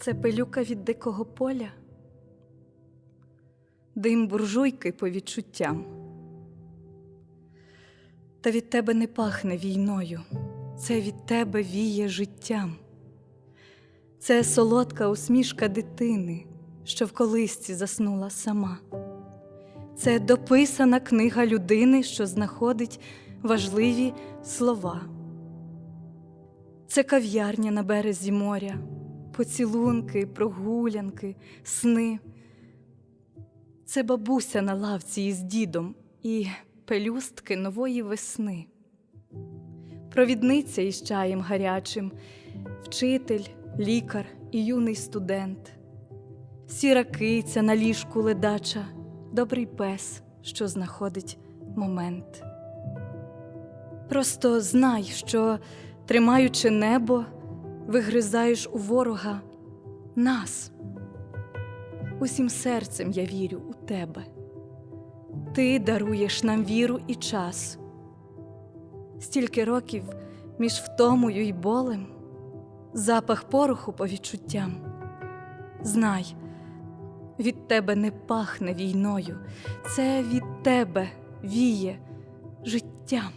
Це пилюка від дикого поля, дим буржуйки по відчуттям. Та від тебе не пахне війною, це від тебе віє життям. Це солодка усмішка дитини, що в колисці заснула сама. Це дописана книга людини, що знаходить важливі слова. Це кав'ярня на березі моря, поцілунки, прогулянки, сни. Це бабуся на лавці із дідом і пелюстки нової весни. Провідниця із чаєм гарячим, вчитель, лікар і юний студент, сіра киця на ліжку ледача, добрий пес, що знаходить момент. Просто знай, що, тримаючи небо, вигризаєш у ворога нас. Усім серцем я вірю у тебе. Ти даруєш нам віру і час. Стільки років між втомою й болем, запах пороху по відчуттям. Знай, від тебе не пахне війною, це від тебе віє життям.